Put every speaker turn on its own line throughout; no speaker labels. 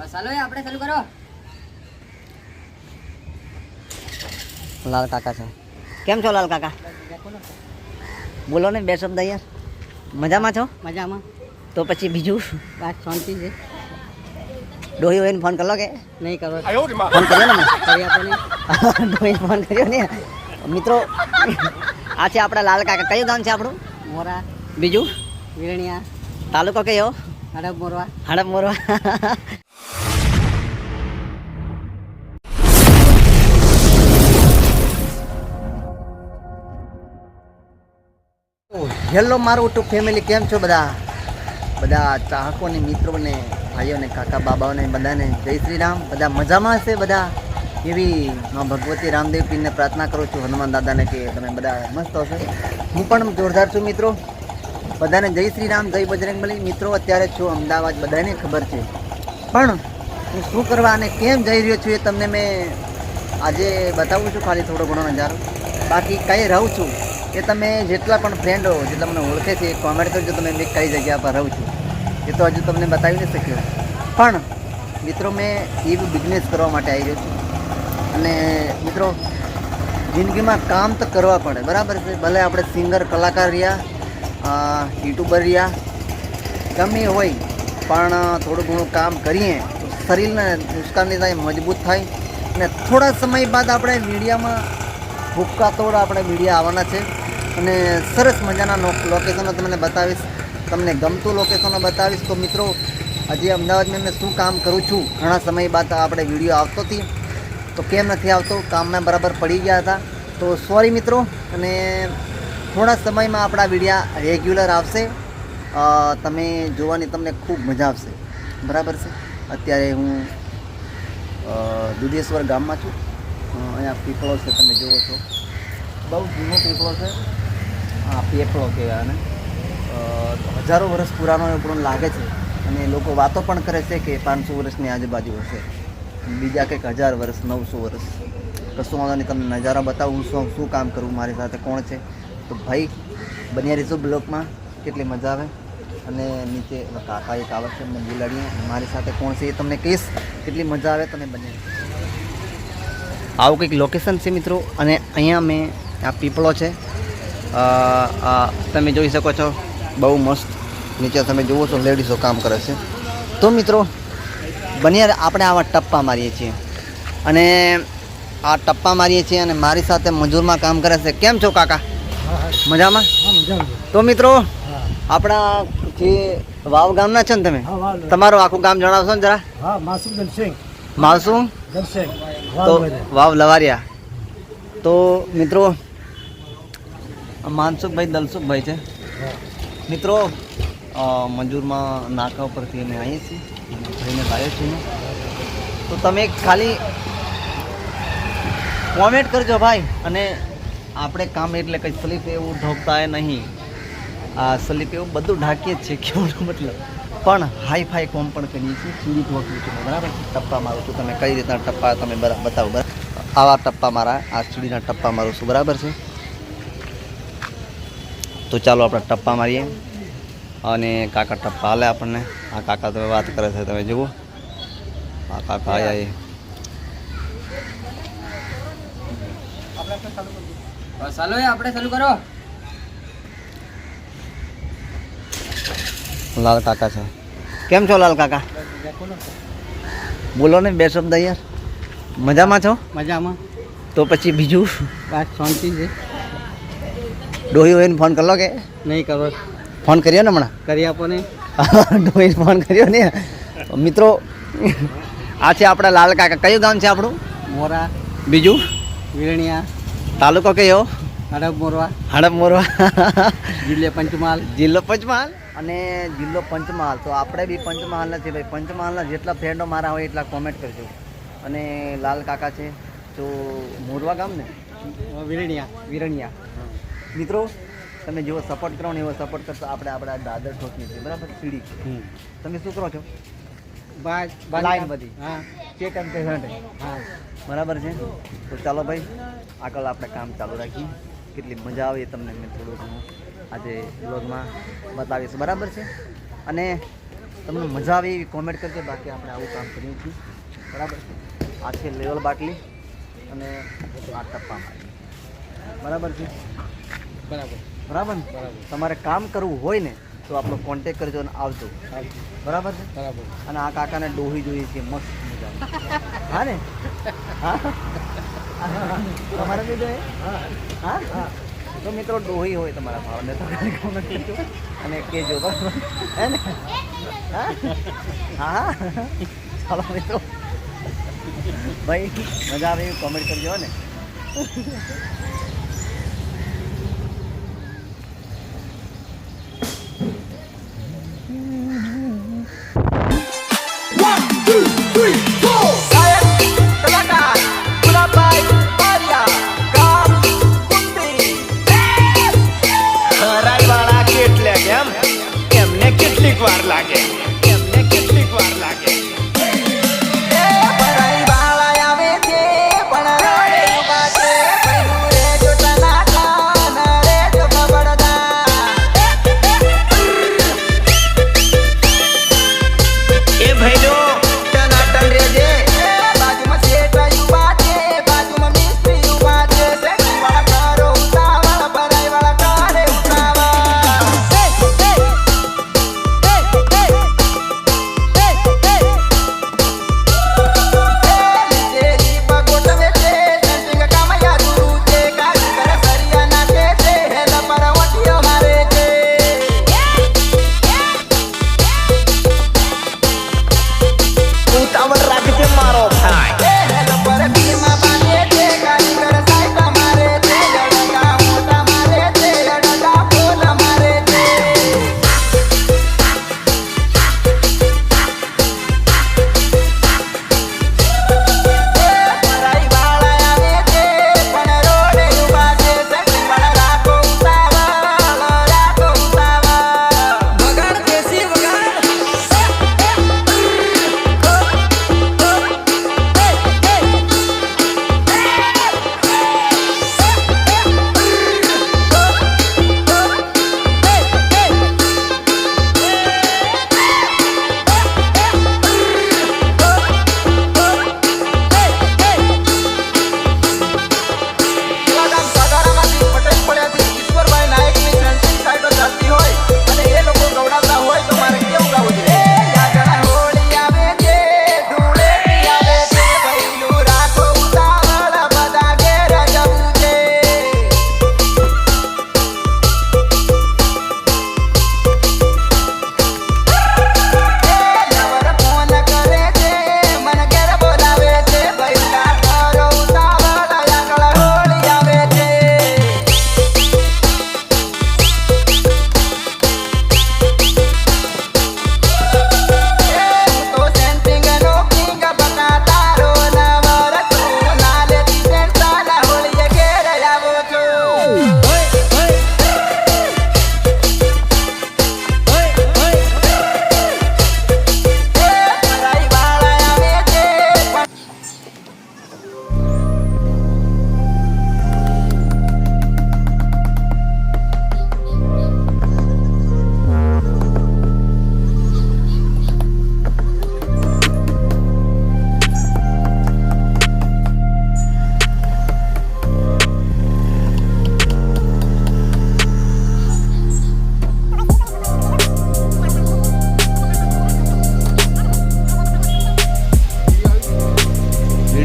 બસ ચાલો આપણે ચાલુ કરો.
લાલ કાકા છે. કેમ છો લાલ કાકા? બોલો ને બે શબ્દ યાર મજામાં છો?
મજામાં.
તો પછી બીજું?
વાત શાંતિ છે.
ડોહી હોય ફોન કરો કે?
નહીં કરો.
ફોન કર્યો ને
કરી
ડોહી ફોન કર્યો ને? મિત્રો આ છે આપણા લાલ કાકા. કયું ગામ છે આપણું?
મોરા.
બીજું?
વિરણિયા
તાલુકો કયો?
હડપ મોરવા.
હડપ મોરવા. હેલો મારું યુટ્યુબ ફેમિલી, કેમ છો બધા? બધા ચાહકોને, મિત્રોને, ભાઈઓને, કાકા બાબાઓને, બધાને જય શ્રી રામ. બધા મજામાં હશે બધા? એવી માં ભગવતી રામદેવ પીને પ્રાર્થના કરું છું, હનુમાન દાદાને કે તમે બધા મસ્ત હશો. હું પણ જોરદાર છું મિત્રો. બધાને જય શ્રી રામ, જય બજરંગબલી મિત્રો, અત્યારે છું અમદાવાદ, બધાને ખબર છે. પણ હું શું કરવા અને કેમ જઈ રહ્યો છું એ તમને મેં આજે બતાવું છું, ખાલી થોડો ઘણો નજારો. બાકી કઈ રહું છું. એ તમે જેટલા પણ ફ્રેન્ડો જેટલા મને ઓળખે છે, એ કોમેન્ટ કરજો, તમે મેં કઈ જગ્યા પર રહું છું. એ તો હજુ તમને બતાવી નહીં શક્યો. પણ મિત્રો, મેં એ બિઝનેસ કરવા માટે આવી રહ્યો છું. અને મિત્રો, જિંદગીમાં કામ તો કરવા પડે. બરાબર છે? ભલે આપણે સિંગર કલાકાર રહ્યા યુટ્યુબર રહ્યા, ગમે હોય, પણ થોડું ઘણું કામ કરીએ, તો શરીરને નુકસાનની થાય મજબૂત થાય. અને થોડા સમય બાદ આપણે મીડિયામાં ભૂક્કા તોડ આપણે મીડિયા આવવાના છે. અને સરસ મજાના લોકેશનો તમને બતાવીશ. તમને ગમતું લોકેશનો બતાવીશ. તો મિત્રો હજી અમદાવાદમાં મેં શું કામ કરું છું? ઘણા સમય બાદ આપણે વીડિયો આવતો હતી. તો કેમ નથી આવતો? કામમાં બરાબર પડી ગયા હતા. તો સોરી મિત્રો. અને થોડા સમયમાં આપણા વિડીયા રેગ્યુલર આવશે. તમે જોવાની તમને ખૂબ મજા આવશે. બરાબર છે? અત્યારે હું દુધેશ્વર ગામમાં છું. અહીંયા પીપળો છે, તમે જુઓ છો. બહુ જૂનો પીપળો છે. હા, પીપળો કહેવાય અને હજારો વર્ષ પુરાનો એવું પણ લાગે છે. અને લોકો વાતો પણ કરે છે કે પાંચસો વર્ષની આજુબાજુ હશે. બીજા કંઈક હજાર વર્ષ, નવસો વર્ષ. કશું વાંધો નહીં, તમને નજારા બતાવું શું શું કામ કરવું મારી સાથે કોણ છે? તો ભાઈ, બન્યા રહીશો બ્લોકમાં. કેટલી મજા આવે. અને નીચે કાકા એક આવે છે, એમને બોલાડીએ મારી સાથે કોણ છે એ તમને કહીશ. કેટલી મજા આવે તમે બને આવું કંઈક લોકેશન છે મિત્રો અને અહીંયા મેં આ પીપળો છે. તમે જોઈ શકો છો બહુ મસ્ત. નીચે તમે જુઓ છો લેડીઝો કામ કરે છે. તો મિત્રો બનિયાર આપણે આવા ટપ્પા મારીએ છીએ. અને આ ટપ્પા મારીએ છીએ અને મારી સાથે મજૂરમાં કામ કરે છે. કેમ છો કાકા? મજામાં? તો મિત્રો આપણા જે વાવ ગામના છે ને તમે? તમારું આખું ગામ જણાવશો ને જરા?
માસુમ દલસિંહ
તો વાવ લવારિયા. તો મિત્રો માનસુખભાઈ દલસુખભાઈ છે. મિત્રો મંજૂરમાં નાકા ઉપરથી અમે આવીએ છીએ. ભાઈને લાવ્યો છું તો તમે ખાલી કોમેન્ટ કરજો ભાઈ. અને આપણે કામ એટલે કંઈ સ્લીપ એવું ઢોકતા નહીં. આ સ્લીપ એવું બધું ઢાંકીએ જ છીએ. કેવાનો મતલબ? પણ હાઈ ફાઈ કોમ પણ કરીએ છીએ. સીડી ઠોકું છું. બરાબર ટપ્પા મારું છું. તમે કઈ રીતના ટપ્પા તમે બતાવો. બરાબર આવા ટપ્પા મારા, આ સીડીના ટપ્પા મારું છું. બરાબર છે? તો ચાલો આપણે ટપ્પા મારીએ. અને કાકા ટપ્પા હાલે આપણને. આ કાકા તમે વાત કરે છે, તમે જુઓ. આ કાકા આવ્યા એ,
આપણે ચાલુ કરો.
લાલ કાકા છે. કેમ છો લાલ કાકા? બોલો ને બે શબ્દ યાર. મજામાં છો?
મજામાં.
તો પછી બીજું?
બસ શાંતિ છે.
ડોહી હોય ફોન કરો કે?
નહીં કરો.
ફોન કર્યો ને હમણાં?
કરી આપો ને
ડોહી ફોન કર્યો ને? મિત્રો આ છે આપણા લાલ કાકા. કયું ગામ છે આપણું?
મોરા.
બીજું?
વિરણિયા.
તાલુકો કયો?
હડપ મોરવા.
હડપ મોરવા.
જિલ્લે પંચમહાલ.
જિલ્લો પંચમહાલ? અને જિલ્લો પંચમહાલ. તો આપણે બી પંચમહાલના છે ભાઈ. પંચમહાલના જેટલા ફ્રેન્ડો મારા હોય એટલા કોમેન્ટ કરજો. અને લાલ કાકા છે. તો મોરવા ગામ ને
વીરણિયા. વિરણિયા.
મિત્રો તમે જેવો સપોર્ટ કરો ને એવો સપોર્ટ કરશો આપણે આપણા દાદર ઠોકની છે. બરાબર? સીડી તમે શું કરો છો? લાઈન બધી.
હા
ચેક
હા.
બરાબર છે? તો ચાલો ભાઈ આગળ આપણે કામ ચાલુ રાખીએ. કેટલી મજા આવે એ તમને મેં થોડું ઘણું આજે બ્લોગમાં બતાવીશ. બરાબર છે? અને તમને મજા આવે એવી કોમેન્ટ કરજો. બાકી આપણે આવું કામ કરીએ છીએ. બરાબર આ છે લેવલ બાટલી અને આ ટપ્પા મારી. બરાબર છે?
બરાબર.
બરાબર ને?
બરાબર.
તમારે કામ કરવું હોય ને તો આપણો કોન્ટેક કરજો અને આવજો. બરાબર છે?
બરાબર.
અને આ કાકાને ડોહી જોઈએ છે. મસ્ત મજા હા ને? હા? તમારે લીધે? હા? હા. તો મિત્રો, ડોહી હોય તમારા ભાવને તો કઈ કરજો અને કેજો બરાબર હે ને? હા? ચાલો મિત્રો. ભાઈ, મજા આવે એવું કોમેન્ટ કરજો ને.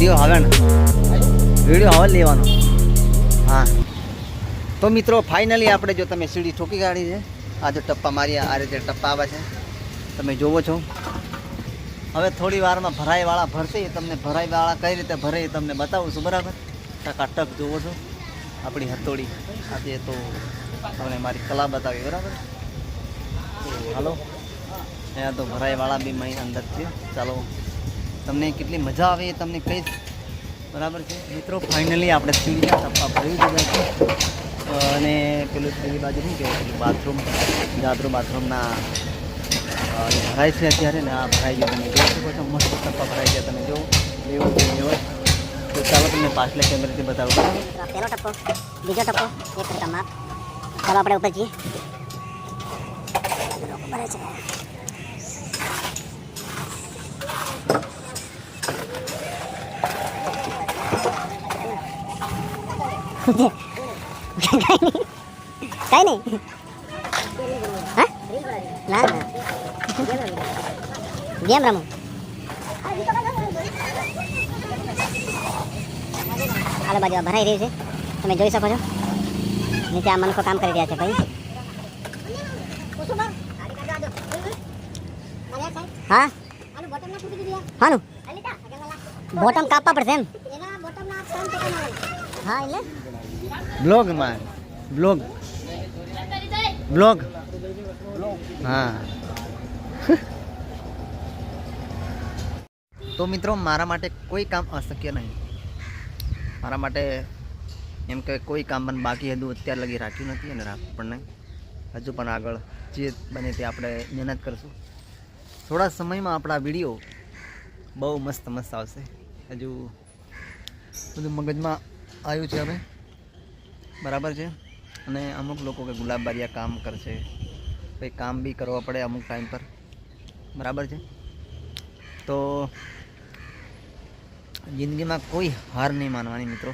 વીડિયો આવે ને, વીડિયો હવે લેવાનો. હા. તો મિત્રો ફાઇનલી આપણે જો તમે સીડી ઠોકી કાઢી છે, આ જો ટપ્પા મારી આ રીતે ટપ્પા આવે છે. તમે જોવો છો. હવે થોડી વારમાં ભરાઈવાળા ભરશે તમને ભરાઈવાળા કઈ રીતે ભરે એ તમને બતાવું છું, બરાબર? ટકાટક જોવો છો. આપણી હથોડી આજે તો તમને મારી કલા બતાવી, બરાબર? હાલો. અહીંયા તો ભરાઈવાળા બી મહી અંદર છે. ચાલો. તમને કેટલી મજા આવે એ તમને કહીશ બરાબર છે. મિત્રો ફાઇનલી આપણે સીડીના ટપ્પા ભરી દીધા છે અને પેલું પેલી બાજુ શું કહેવાય? પેલું બાથરૂમ જાદરૂ બાથરૂમના ભરાય છે અત્યારે ને આ ભરાઈ ગયા તમે જોઈ શકો છો. મસ્ત ટપ્પા ભરાઈ ગયા તમે જો. એવો એવો તો ચાલો તમને પાછલા કેમેરાથી બતાવું.
પહેલો ટપ્પો બીજો ટપ્પો એક ચાલો આપણે ઉપર જઈએ. કઈ નહીં હા ના ના ગેમ રમો આલે બાજુ ભરાઈ રહ્યું છે તમે જોઈ શકો છો નીચે આ મનખો કામ કરી રહ્યા છે ભાઈ હા હાનું બોટમ કાપવા પડશે એમ હા, એટલે?
બ્લોગમાં બ્લોગ. બ્લોગ. હા. તો મિત્રો, મારા માટે કોઈ કામ અશક્ય નહીં. મારા માટે એમ કે કોઈ કામ પણ બાકી હતું, અત્યાર લગી રાખ્યું નથી અને આપણને હજુ પણ આગળ જે બને તે આપણે મહેનત કરશું. થોડા સમયમાં આપણા વીડિયો બહુ મસ્ત મસ્ત આવશે. હજુ બધું મગજમાં આવ્યું છે હવે. બરાબર છે. અને અમુક લોકો કે ગુલાબબારિયા કામ કરશે. કંઈ કામ બી કરવા પડે અમુક ટાઈમ પર. બરાબર છે? તો જિંદગીમાં કોઈ હાર નહીં માનવાની મિત્રો.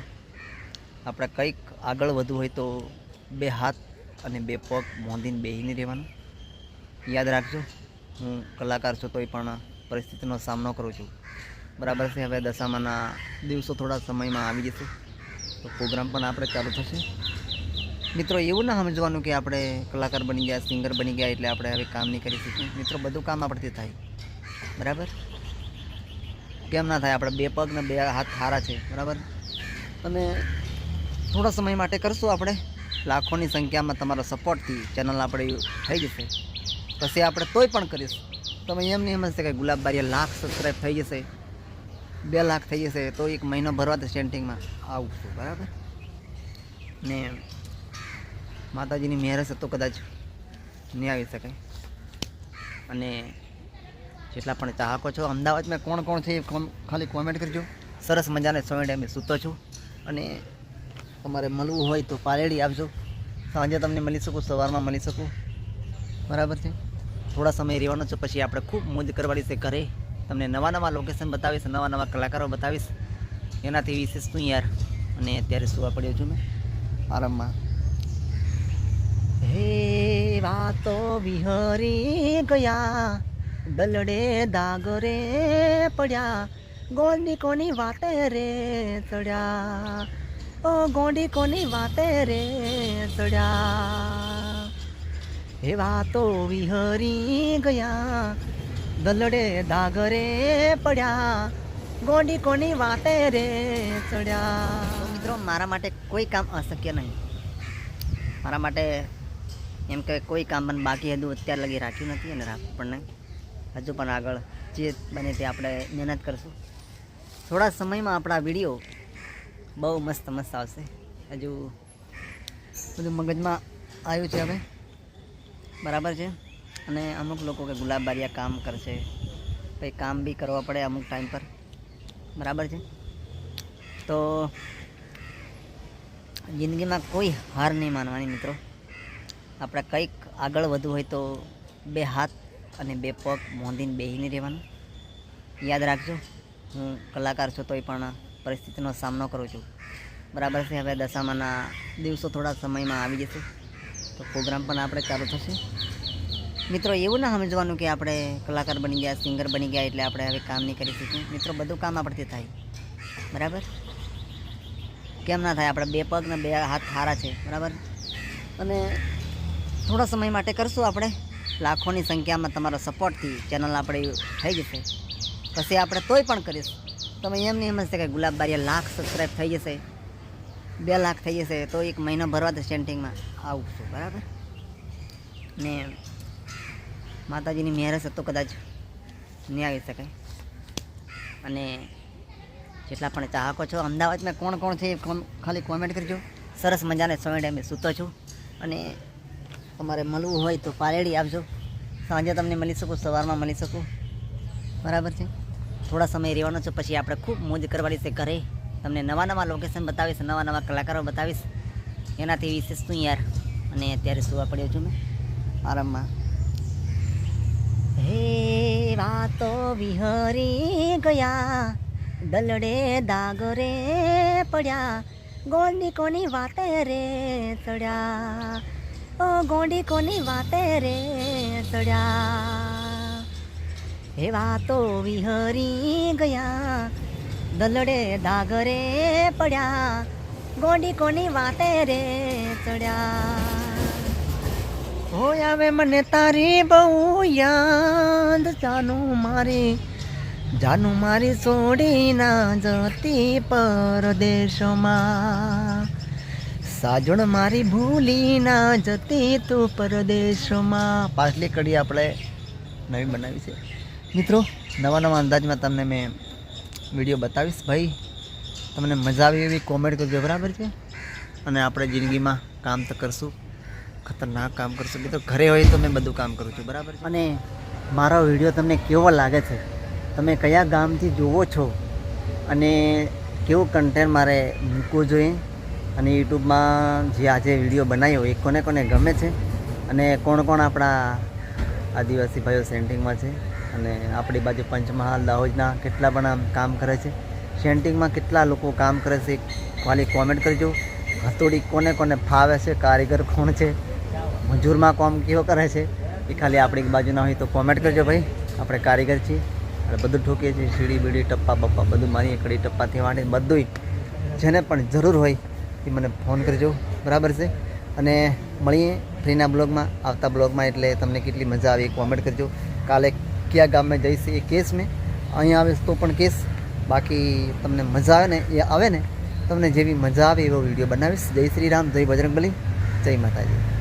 આપણે કંઈક આગળ વધવું હોય તો બે હાથ અને બે પગ મોંધીને બેહીને રહેવાનું. યાદ રાખજો, હું કલાકાર છું તોય પણ પરિસ્થિતિનો સામનો કરું છું. બરાબર છે? હવે દશામાના દિવસો થોડા સમયમાં આવી જશે. તો પ્રોગ્રામ પણ આપણે ચાલુ થશે. મિત્રો, એવું ના સમજવાનું કે આપણે કલાકાર બની ગયા સિંગર બની ગયા, એટલે આપણે હવે કામ નહીં કરી શકીએ. મિત્રો, બધું કામ આપણથી થાય. બરાબર? કેમ ના થાય? આપણે બે પગ ને બે હાથ સારા છે. બરાબર? અને થોડા સમય માટે કરશું આપણે. લાખોની સંખ્યામાં તમારા સપોર્ટથી ચેનલ આપણે થઈ જશે. પછી આપણે તોય પણ કરીશું. તમે એમ નહીં સમજશે કે ગુલાબ બારીયા લાખ સબસ્ક્રાઈબ થઈ જશે. બે લાખ થઈ જશે તો એક મહિનો ભરવા તો સેન્ટિંગમાં આવું છું, બરાબર? ને માતાજીની મહેર હશે તો કદાચ, નહીં આવી શકાય. અને જેટલા પણ ચાહકો છો, અમદાવાદમાં કોણ કોણ છે એ ખાલી કોમેન્ટ કરજો. સરસ મજાને સોય ટાઈમે સૂતો છું. અને તમારે મળવું હોય તો પાલેડી આવજો. સાંજે તમને મળી શકું, સવારમાં મળી શકું. બરાબર છે? થોડા સમય રહેવાનો છે, પછી આપણે ખૂબ મોજ કરવાની છે ઘરે. તમને નવા નવા લોકેશન બતાવીશ, નવા નવા કલાકારો બતાવીશ. એનાથી વિશેષ શું યાર. અને અત્યારે સુવા પડ્યો છું મેં આરામમાં. હે વાતો વિહરી ગયા. દલડે દાગરે પડ્યા. ગોંડી કોની વાતે રે ચડ્યા? ઓ ગોંડી કોની વાતે રે ચડ્યા? હે વાતો વિહરી ગયા. દલડે દાગરે પડ્યા, ગોંડી કોની વાતે રે ચડ્યા. મિત્રો, મારા માટે કોઈ કામ અશક્ય નહીં. મારા માટે એમ કે કોઈ કામ પણ બાકી હતું, અત્યાર લગી રાખ્યું નથી અને રાખવું પણ હજુ પણ આગળ જે બને તે આપણે મહેનત કરશું. થોડા સમયમાં આપણા વીડિયો બહુ મસ્ત મસ્ત આવશે. હજુ બધું મગજમાં આવ્યું છે હવે. બરાબર છે? અને અમુક લોકો કે ગુલાબબારીયા કામ કરશે કંઈ કામ બી કરવા પડે અમુક ટાઈમ પર. બરાબર છે? તો જિંદગીમાં કોઈ હાર નહીં માનવાની મિત્રો. આપણે કંઈક આગળ વધવું હોય તો બે હાથ અને બે પગ મોંધીને બેહીને રહેવાનું. યાદ રાખજો, હું કલાકાર છું તોય પણ પરિસ્થિતિનો સામનો કરું છું. બરાબર છે? હવે દશામાના દિવસો થોડા સમયમાં આવી જશે. તો પ્રોગ્રામ પણ આપણે ચાલુ થશે. મિત્રો, એવું ના સમજવાનું કે આપણે કલાકાર બની ગયા, સિંગર બની ગયા એટલે આપણે હવે કામ નહીં કરી શકીએ. મિત્રો, બધું કામ આપણથી થાય. બરાબર? કેમ ના થાય? આપણે બે પગ ને બે હાથ સારા છે. બરાબર? અને થોડા સમય માટે કરશું આપણે. લાખોની સંખ્યામાં તમારા સપોર્ટથી ચેનલ આપણે થઈ જશે. પછી આપણે તોય પણ કરીશું. તમે એમ નહીં સમજશે કે ગુલાબ બારીયા લાખ સબસ્ક્રાઈબ થઈ જશે. બે લાખ થઈ જશે તો એક મહિનો ભરવા દે સેન્ટિંગમાં આવશું બરાબર? ને માતાજીની મહેર હશે તો કદાચ. નહીં આવી શકાય અને જેટલા પણ ચાહકો છો, અમદાવાદમાં કોણ કોણ છે ખાલી કોમેન્ટ કરજો. સરસ મજાને સોય ટાઈમે સૂતો છું. અને તમારે મળવું હોય તો પાલેડી આવજો. સાંજે તમને મળી શકું, સવારમાં મળી શકું. બરાબર છે? થોડા સમય રહેવાનો છે, પછી આપણે ખૂબ મોજ કરવાની છે ઘરે. તમને નવા નવા લોકેશન બતાવીશ, નવા નવા કલાકારો બતાવીશ. એનાથી વિશેષ શું યાર. અને અત્યારે સુવા પડ્યો છું મેં. આરામમાં. હે વાતો વિહરી ગયા. દલડે દાગરે પડ્યા.
ગોંડી કોની વાતે રે ચડ્યા? ઓ ગોંડી કોની વાતે રે ચડ્યા? હે વાતો વિહરી ગયા. દલડે દાગરે પડ્યા. ગોંડી કોની વાતે રે ચડ્યા? હોય આવે મને તારી બહુ યાદ. જાનું મારી જાનું મારી છોડી ના જતી પરદેશમાં. સાજણ મારી ભૂલી ના જતી તું પરદેશમાં.
પાછલી કડી આપણે નવી બનાવી છે. મિત્રો, નવા નવા અંદાજમાં તમને મેં વીડિયો બતાવીશ. ભાઈ, તમને મજા આવી એવી કોમેન્ટ કરજો, બરાબર છે? અને આપણે જિંદગીમાં કામ તો કરશું. ખતરનાક કામ કરશો તો ઘરે હોય તો મેં બધું કામ કરું છું, બરાબર અને મારો વીડિયો તમને કેવો લાગે છે? તમે કયા ગામથી જુઓ છો? અને કેવું કન્ટેન્ટ મારે મૂકવું જોઈએ? અને યુટ્યુબમાં જે આજે વીડિયો બનાવ્યો, એ કોને કોને ગમે છે? અને કોણ કોણ આપણા આદિવાસી ભાઈઓ સેન્ટિંગમાં છે? અને આપણી બાજુ પંચમહાલ, દાહોદના કેટલા પણ આમ કામ કરે છે? સેન્ટિંગમાં કેટલા લોકો કામ કરે છે? ખાલી કોમેન્ટ કરજો. હથોડી કોને કોને ફાવે છે? કારીગર કોણ છે? મજૂરમાં કોમ કેવો કરે છે? એ ખાલી આપણી બાજુના હોય તો કોમેન્ટ કરજો ભાઈ. આપણે કારીગર છીએ, અને બધું ઠોકીએ છીએ, સીડી બીડી, ટપ્પા બપ્પા બધું મારી કડી ટપ્પાથી માંડી બધુંય. જેને પણ જરૂર હોય એ મને ફોન કરજો. બરાબર છે? અને મળીએ ફ્રીના બ્લોગમાં, આવતા બ્લોગમાં, એટલે તમને કેટલી મજા આવી કોમેન્ટ કરજો. કાલે કયા ગામમાં જઈશ એ કેસ મેં. અહીંયા આવીશ તો પણ કેસ બાકી તમને મજા આવે ને, એ આવે ને, તમને જેવી મજા આવે એવો વીડિયો બનાવીશ. જય શ્રી રામ, જય બજરંગબલી, જય માતાજી.